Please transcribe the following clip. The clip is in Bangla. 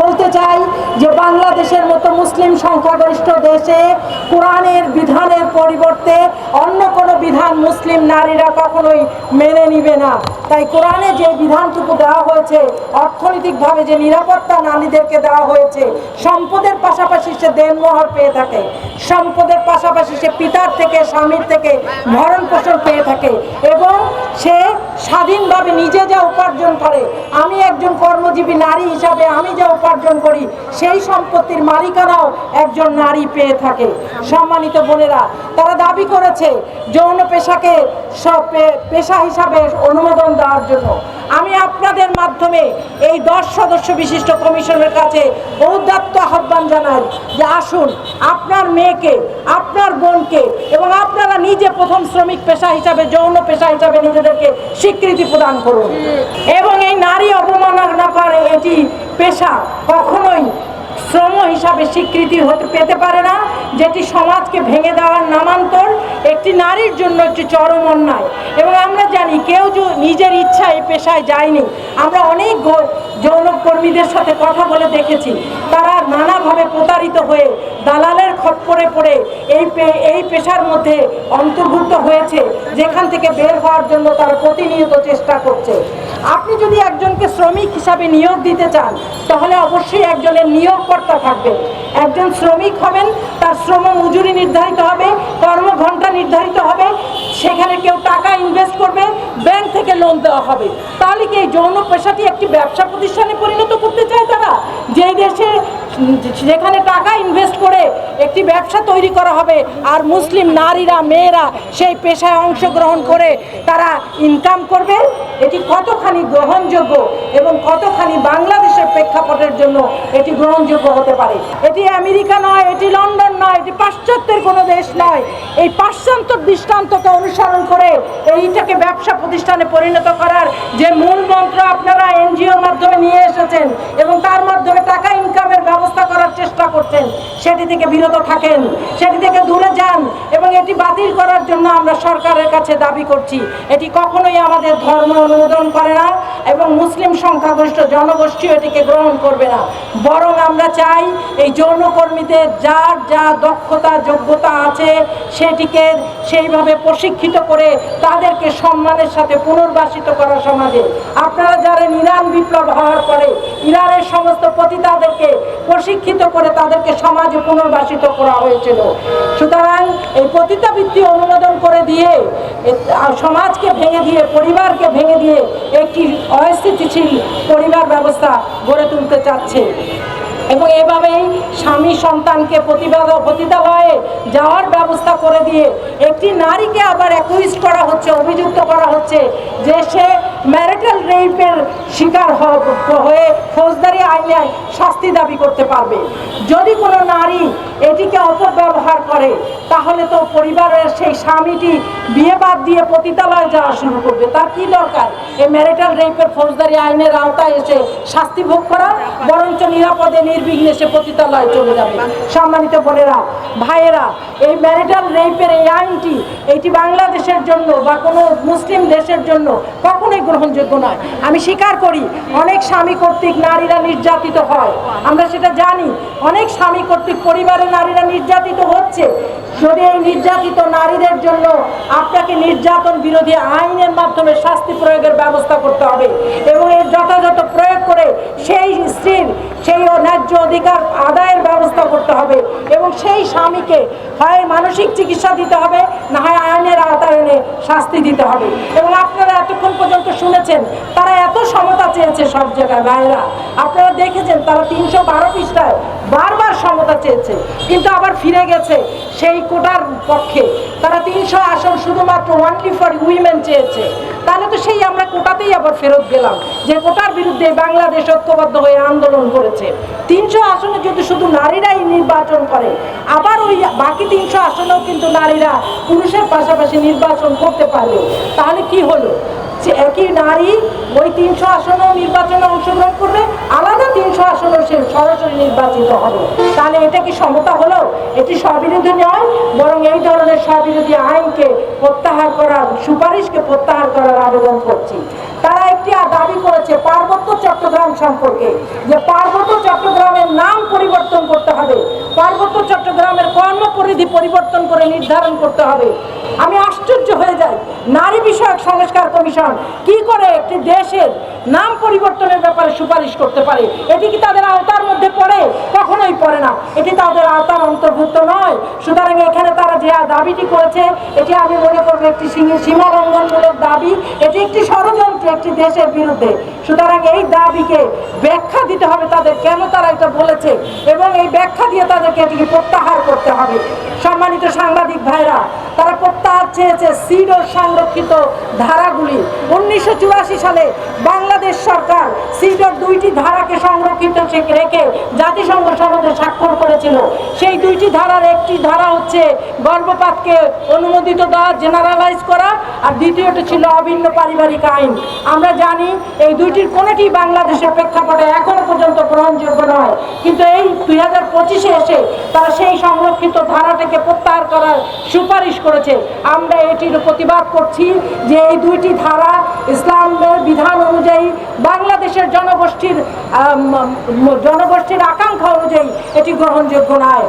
বলতে চাই যে বাংলাদেশের মতো মুসলিম সংখ্যাগরিষ্ঠ দেশে কোরআনের বিধানের পরিবর্তে অন্য কোনো বিধান মুসলিম নারীরা কখনোই মেনে নিবে না। তাই কোরআনে যে বিধানটুকু দেওয়া হয়েছে, অর্থনৈতিকভাবে যে নিরাপত্তা নারীদেরকে দেওয়া হয়েছে, সম্পদের পাশাপাশি সে দেনমোহর পেয়ে থাকে। সম্পদের পাশাপাশি সে পিতার থেকে, স্বামীর থেকে ভরণ পোষণ পেয়ে থাকে। এবং সে স্বাধীনভাবে নিজে যা উপার্জন করে, আমি একজন কর্মজীবী নারী হিসাবে আমি যা উপার্জন করি, সেই সম্পত্তির মালিকানাও একজন নারী পেয়ে থাকে। সম্মানিত বোনেরা, তারা দাবি করেছে যৌন পেশাকে পেশা হিসাবে অনুমোদন দেওয়ার জন্য। আমি আপনাদের মাধ্যমে এই দশ সদস্য বিশিষ্ট কমিশনের কাছে আহ্বান জানাই যে আসুন আপনার মেয়েকে, আপনার বোনকে এবং আপনারা নিজে প্রথম শ্রমিক পেশা হিসাবে, যৌন পেশা হিসাবে নিজেদেরকে স্বীকৃতি প্রদান করুন। এবং এই নারী অবমাননা করে এটি পেশা কখনোই শ্রম হিসাবে স্বীকৃতি হতে পেতে পারে না, যেটি সমাজকে ভেঙে দেওয়ার নামান্তর একটি নারীর জন্য একটি চরম অন্যায়। এবং আমরা জানি কেউ নিজের এই পেশায় যায়নি আমরা অনেক গো- যৌন কর্মীদের সাথে কথা বলে দেখেছি। তারা নানাভাবে প্রতারিত হয়ে দালালের খপ্পরে পড়ে এই এই পেশার মধ্যে অন্তর্ভুক্ত হয়েছে, যেখান থেকে বের হওয়ার জন্য তারা প্রতিনিয়ত চেষ্টা করছে। আপনি যদি একজনকে শ্রমিক হিসাবে নিয়োগ দিতে চান, তাহলে অবশ্যই একজনের নিয়োগকর্তা থাকবে। একজন শ্রমিক হবেন, তার শ্রম মজুরি নির্ধারিত হবে, কর্মঘণ্টা নির্ধারিত হবে, সেখানে কেউ টাকা ইনভেস্ট করবে লোন দেওয়া হবে। তাহলে কি এই যৌন পেশাটি একটি ব্যবসা প্রতিষ্ঠানে পরিণত করতে চায় তারা? যে দেশে যেখানে টাকা ইনভেস্ট করে একটি ব্যবসা তৈরি করা হবে আর মুসলিম নারীরা, মেয়েরা সেই পেশায় অংশগ্রহণ করে তারা ইনকাম করবে? এটি কতখানি গ্রহণযোগ্য এবং কতখানি বাংলাদেশের প্রেক্ষাপটের জন্য এটি গ্রহণযোগ্য হতে পারে। এটি আমেরিকা নয়, এটি লন্ডন নয়, এটি পাশ্চাত্যের কোনো দেশ নয়। এই পাশ্চাত্য দৃষ্টান্তকে অনুসরণ করে এইটাকে ব্যবসা প্রতিষ্ঠানে পরিণত করার যে মূল মন্ত্র আপনারা এনজিওর মাধ্যমে নিয়ে এসেছেন এবং তার মাধ্যমে টাকা ইনকামের ব্যবস্থা করার চেষ্টা করছেন, সেটি থেকে বিরত থাকেন, সেটি থেকে দূরে যান এবং এটি বাতিল করার জন্য আমরা সরকারের কাছে দাবি করছি। এটি কখনোই আমাদের ধর্ম অনুমোদন করে না এবং মুসলিম সংখ্যাগরিষ্ঠ জনগোষ্ঠীও এটিকে গ্রহণ করবে না। বরং আমরা চাই এই যৌনকর্মীদের যার যা দক্ষতা, যোগ্যতা আছে সেটিকে সেইভাবে প্রশিক্ষিত করে তাদেরকে সম্মানের সাথে পুনর্বাসিত করা সমাজে। আপনারা যারা ইরান বিপ্লব হওয়ার পরে ইরানের সমস্ত পতিতাদেরকে প্রশিক্ষিত করে তাদেরকে সমাজে পুনর্বাসিত করা হয়েছিল। সুতরাং এই পতিতাবৃত্তি অনুমোদন করে দিয়ে সমাজকে ভেঙে দিয়ে, পরিবারকে ভেঙে দিয়ে একটি অস্থিতিশীল পরিবার ব্যবস্থা গড়ে তুলতে চাচ্ছে। এবং এভাবেই স্বামী সন্তানকে প্রতিবাদ পতিতালয়ে যাওয়ার ব্যবস্থা করে দিয়ে একটি নারীকে আবার অ্যাকুইজ করা হচ্ছে, অভিযুক্ত করা হচ্ছে, যে সে ম্যারিটাল রেপের শিকার হয়ে ফৌজদারি আইনে শাস্তি দাবি করতে পারবে। যদি কোনো নারী এটিকে অপব্যবহার করে, তাহলে তো পরিবারের সেই স্বামীটি বিয়ে বাদ দিয়ে পতিতালয়ে যাওয়া শুরু করবে। তার কি দরকার? এই ম্যারিটাল রেপের ফৌজদারি আইনের আওতায় এসে শাস্তি ভোগ করা, বরঞ্চ নিরাপদে নির্বিঘ্নে সে পতিতালয়ে চলে যাবে। সম্মানিত বোনেরা, ভাইয়েরা, এই ম্যারিটাল রেপের এই আইনটি এটি বাংলাদেশের জন্য বা কোনো মুসলিম দেশের জন্য কখনোই গ্রহণযোগ্য নয়। আমি স্বীকার করি, অনেক স্বামী কর্তৃক নারীরা নির্যাতিত হয়। আমরা সেটা জানি, অনেক স্বামী কর্তৃক পরিবারের নারীরা নির্যাতিত হচ্ছে। যদি এই নির্যাতিত নারীদের জন্য আপনাকে নির্যাতন বিরোধী আইনের মাধ্যমে শাস্তি প্রয়োগের ব্যবস্থা করতে হবে এবং এর যথাযথ প্রয়োগ করে সেই স্ত্রীর সেই ন্যায্য অধিকার আদায়ের ব্যবস্থা করতে হবে এবং সেই স্বামীকে হয় মানসিক চিকিৎসা দিতে হবে, না হয় আইনের আওতায় শাস্তি দিতে হবে। এবং আপনারা এতক্ষণ পর্যন্ত শুনেছেন, তারা এত সমতা চেয়েছে সব জায়গায় ভাইয়েরা। আপনারা দেখেছেন, তারা তিনশো বারো পৃষ্ঠায় বারবার সমতা চেয়েছে, কিন্তু আবার ফিরে গেছে সেই কোটার পক্ষে। তারা তিনশো আসন শুধুমাত্র ওয়ানলি ফর উইমেন চেয়েছে। তাহলে তো সেই আমরা কোটাতেই আবার ফেরত গেলাম, যে কোটার বিরুদ্ধে বাংলাদেশ ঐক্যবদ্ধ হয়ে আন্দোলন করেছে। তিনশো আসনে যদি শুধু নারীরাই নির্বাচন করে, আবার ওই বাকি তিনশো আসনেও কিন্তু নারীরা পুরুষের পাশাপাশি নির্বাচন করতে পারবে। তাহলে কি হলো? যে একই নারী ওই তিনশো আসনেও নির্বাচনে অংশগ্রহণ করবে, আলাদা তিনশো আসনেও সে সরাসরি নির্বাচিত হবে। তাহলে এটা কি সমতা হলো? এটি স্ববিরোধী নয়, বরং এই ধরনের স্ববিরোধী আইনকে প্রত্যাহার করার সুপারিশকে প্রত্যাহার করার আবেদন করছি তারা একটি দাবি করেছে পার্বত্য চট্টগ্রাম সম্পর্কে, যে পার্বত্য চট্টগ্রামের নাম পরিবর্তন করতে হবে। পার্বত্য চট্টগ্রামের কর্মপরিধি পরিবর্তন করে নির্ধারণ করতে হবে আমি আশ্চর্য হয়ে যাই নারী বিষয়ক সংস্কার কমিশন কি করে একটি দেশের নাম পরিবর্তনের ব্যাপারে সুপারিশ করতে পারে? এটি কি তাদের আওতার মধ্যে পড়ে? কখনোই পড়ে না। এটি তাদের আওতার অন্তর্ভুক্ত নয়। সুতরাং এখানে তারা যে দাবিটি করেছে, এটি আমি মনে করব একটি সীমা- সীমালঙ্ঘনমূলক দাবি। এটি একটি ষড়যন্ত্র একটি দেশের বিরুদ্ধে। সুতরাং এই দাবিকে ব্যাখ্যা দিতে হবে তাদের। কেন তারা এটা বলেছে? এবং এই ব্যাখ্যা দিয়ে তাদেরকে এটিকে প্রত্যাহার করতে হবে। সম্মানিত সাংবাদিক ভাইরা, তারা প্রত্যাহার চেয়েছে সিড সংরক্ষিত ধারাগুলি। উনিশশো চুরাশি সালে বাংলাদেশ সরকার সিডর দুইটি ধারাকে সংরক্ষিত রেখে জাতিসংঘ সনদে স্বাক্ষর করেছিল। সেই দুইটি ধারার একটি ধারা হচ্ছে গর্ভপাতকে অনুমোদিত দেওয়া জেনারেলাইজ করা আর দ্বিতীয়টি ছিল অভিন্ন পারিবারিক আইন। আমরা জানি এই দুইটির কোনোটি বাংলাদেশের প্রেক্ষাপটে এখনও পর্যন্ত গ্রহণযোগ্য নয়। কিন্তু এই দুই হাজার পঁচিশে এসে তারা সেই সংরক্ষিত ধারাটাকে প্রত্যাহার করার সুপারিশ করেছে। আমরা এটির প্রতিবাদ করছি যে এই দুইটি ধারা ইসলামের বিধান অনুযায়ী বাংলাদেশের জনগোষ্ঠীর জনগোষ্ঠীর আকাঙ্ক্ষা অনুযায়ী এটি গ্রহণযোগ্য নয়।